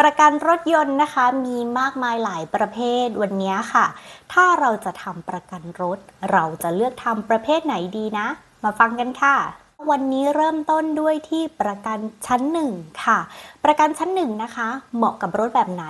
ประกันรถยนต์นะคะมีมากมายหลายประเภทวันนี้ค่ะ ถ้าเราจะทำประกันรถ เราจะเลือกทำประเภทไหนดีนะ มาฟังกันค่ะ วันนี้เริ่มต้นด้วยที่ประกันชั้นหนึ่งค่ะ ประกันชั้นหนึ่งนะคะ เหมาะกับรถแบบไหน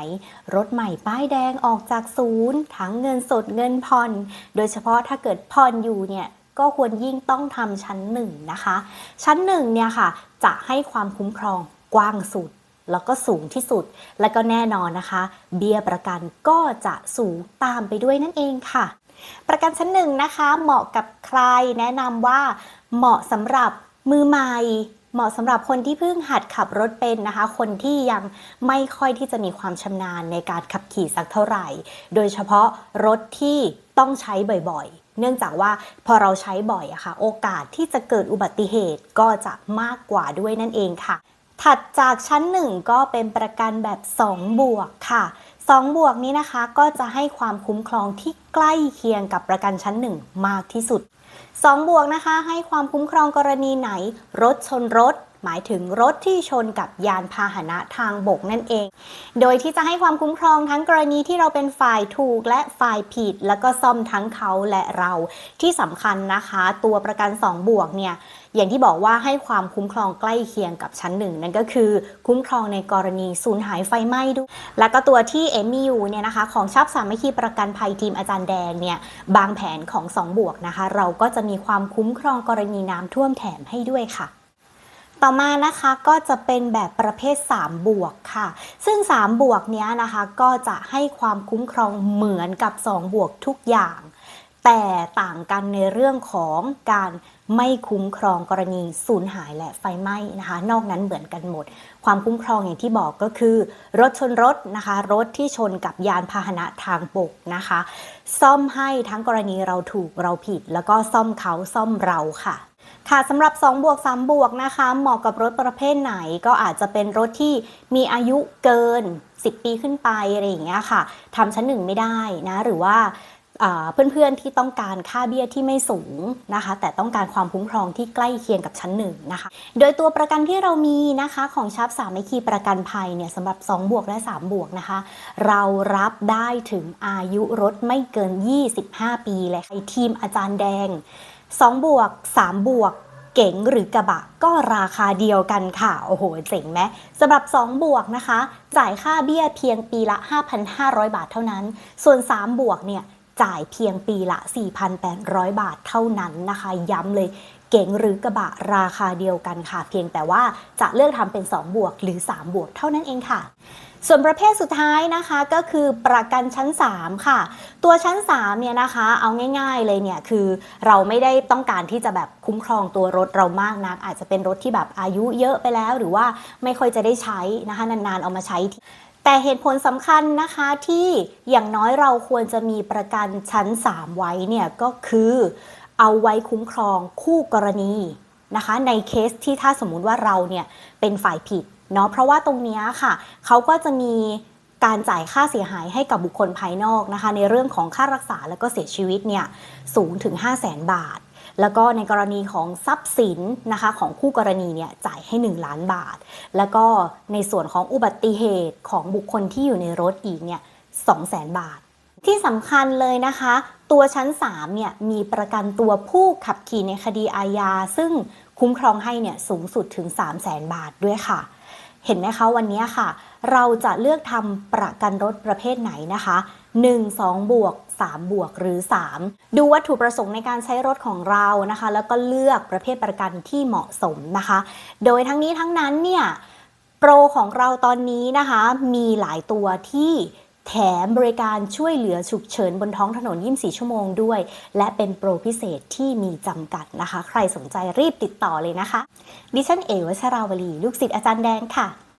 รถใหม่ป้ายแดงออกจากศูนย์ทั้งเงินสดเงินผ่อน โดยเฉพาะถ้าเกิดผ่อนอยู่เนี่ยก็ควรยิ่งต้องทำชั้นหนึ่งนะคะ ชั้นหนึ่งเนี่ยค่ะ จะให้ความคุ้มครองกว้างสุด แล้วก็สูงที่สุด และก็แน่นอนนะคะ เบี้ยประกันก็จะสูงตามไปด้วยนั่นเองค่ะ ประกันชั้นหนึ่งนะคะ เหมาะกับใครแนะนำว่าเหมาะสำหรับมือใหม่เหมาะสำหรับคนที่เพิ่งหัดขับรถเป็นนะคะ คนที่ยังไม่ค่อยที่จะมีความชำนาญในการขับขี่สักเท่าไหร่ โดยเฉพาะรถที่ต้องใช้บ่อยๆ เนื่องจากว่าพอเราใช้บ่อยอะค่ะ โอกาสที่จะเกิดอุบัติเหตุก็จะมากกว่าด้วยนั่นเองค่ะ ถัดจากชั้น 1 ก็เป็นประกันแบบ 2 บวกค่ะ 2 บวกนี้นะคะก็จะให้ความคุ้มครองที่ใกล้เคียงกับประกันชั้น 1 มากที่สุด 2 บวกนะคะ ให้ความคุ้มครองกรณีไหน รถชนรถ หมายถึงรถที่ชนกับยานพาหนะทางบกนั่นเอง โดยที่จะให้ความคุ้มครองทั้งกรณีที่เราเป็นฝ่ายถูกและฝ่ายผิด แล้วก็ซ่อมทั้งเขาและเรา ที่สำคัญนะคะ ตัวประกัน 2 บวกเนี่ย อย่างที่บอกว่าให้ความคุ้มครองใกล้เคียงกับชั้นหนึ่งนั่นก็คือคุ้มครองในกรณีสูญหายไฟไหม้ด้วย แล้วก็ตัวที่เอมมีอยู่เนี่ยนะคะของชับสามัคคีประกันภัยทีมอาจารย์แดงเนี่ยบางแผนของ 2 บวกนะคะ เราก็จะมีความคุ้มครองกรณีน้ำท่วมแถมให้ด้วยค่ะต่อมานะคะก็จะเป็นแบบประเภท 3 บวกค่ะ ซึ่ง 3 บวกเนี้ยนะคะก็จะให้ความคุ้มครองเหมือนกับ 2 บวกทุกอย่าง แต่ต่างกันในเรื่องของการ ไม่คุ้มครองกรณีสูญหายและไฟไหม้นะคะ นอกนั้นเหมือนกันหมด ความคุ้มครองอย่างที่บอกก็คือ รถชนรถนะคะ รถที่ชนกับยานพาหนะทางบกนะคะ ซ่อมให้ทั้งกรณีเราถูกเราผิด แล้วก็ซ่อมเขาซ่อมเราค่ะค่ะสำหรับ2บวก3บวกนะคะเหมาะกับรถประเภทไหนก็อาจจะเป็นรถที่มีอายุเกิน 10 ปีขึ้นไปอะไรอย่างเงี้ยค่ะทำชั้นหนึ่งไม่ได้นะ หรือว่าอ่า เพื่อนๆที่ต้องการค่าเบี้ยที่ไม่สูงนะคะ แต่ต้องการความคุ้มครองที่ใกล้เคียงกับชั้นหนึ่งนะคะ โดยตัวประกันที่เรามีนะคะของชับสามัคคีประกันภัยเนี่ยสำหรับ2บวกและ3บวกนะคะ เรารับได้ถึงอายุรถไม่เกิน 25 ปีเลยค่ะทีมอาจารย์แดง2บวก3บวกเก๋งหรือกระบะก็ราคาเดียวกันค่ะ โอ้โห เจ๋งไหมสำหรับ 2 บวกนะคะ จ่ายค่าเบี้ยเพียงปีละ 5,500 บาทเท่านั้น ส่วน 3 บวกเนี่ย จ่ายเพียงปีละ 4,800 บาทเท่านั้นนะคะ ย้ำเลยเก๋งหรือกระบะราคาเดียวกันค่ะ เพียงแต่ว่าจะเลือกทำเป็น 2 บวกหรือ 3 บวกเท่านั้นเองค่ะส่วนประเภทสุดท้ายนะคะก็คือประกันชั้น 3 ค่ะ ตัวชั้น3เนี่ยนะคะเอาง่ายๆเลยเนี่ยคือเราไม่ได้ต้องการที่จะแบบคุ้มครองตัวรถเรามากนัก อาจจะเป็นรถที่แบบอายุเยอะไปแล้ว หรือว่าไม่ค่อยจะได้ใช้นะคะนานๆเอามาใช้ แต่เหตุผลสำคัญนะคะที่อย่างน้อยเราควรจะมีประกันชั้น 3 ไว้เนี่ยก็คือเอาไว้คุ้มครองคู่กรณีนะคะ ในเคสที่ถ้าสมมุติว่าเราเนี่ยเป็นฝ่ายผิดเนาะเพราะว่าตรงนี้ค่ะเขาก็จะมีการจ่ายค่าเสียหายให้กับบุคคลภายนอกนะคะ ในเรื่องของค่ารักษาแล้วก็เสียชีวิตเนี่ยสูงถึง 5 0 0แสนบาท แล้วก็ในกรณีของทรัพย์สินนะคะของคู่กรณีเนี่ยจ่ายให้ 1 ล้านบาท แล้วก็ในส่วนของอุบัติเหตุของบุคคลที่อยู่ในรถอีกเนี่ย2 0 0แสนบาท ที่สำคัญเลยนะคะ ตัวชั้น3เนี่ยมีประกันตัวผู้ขับขี่ในคดีอาญาซึ่งคุ้มครองให้เนี่ยสูงสุดถึง 3 0 0แสนบาทด้วยค่ะ เห็นไหมคะวันนี้ค่ะ เราจะเลือกทำประกันรถประเภทไหนนะคะ 1 2 บวก 3 บวกหรือ 3 ดูวัตถุประสงค์ในการใช้รถของเรานะคะ แล้วก็เลือกประเภทประกันที่เหมาะสมนะคะ โดยทั้งนี้ทั้งนั้นเนี่ยโปรของเราตอนนี้นะคะ มีหลายตัวที่ แถมบริการช่วยเหลือฉุกเฉินบนท้องถนน 24 ชั่วโมงด้วย และเป็นโปรพิเศษที่มีจำกัดนะคะ ใครสนใจรีบติดต่อเลยนะคะ ดิฉันเอวชราวลี ลูกศิษย์อาจารย์แดงค่ะ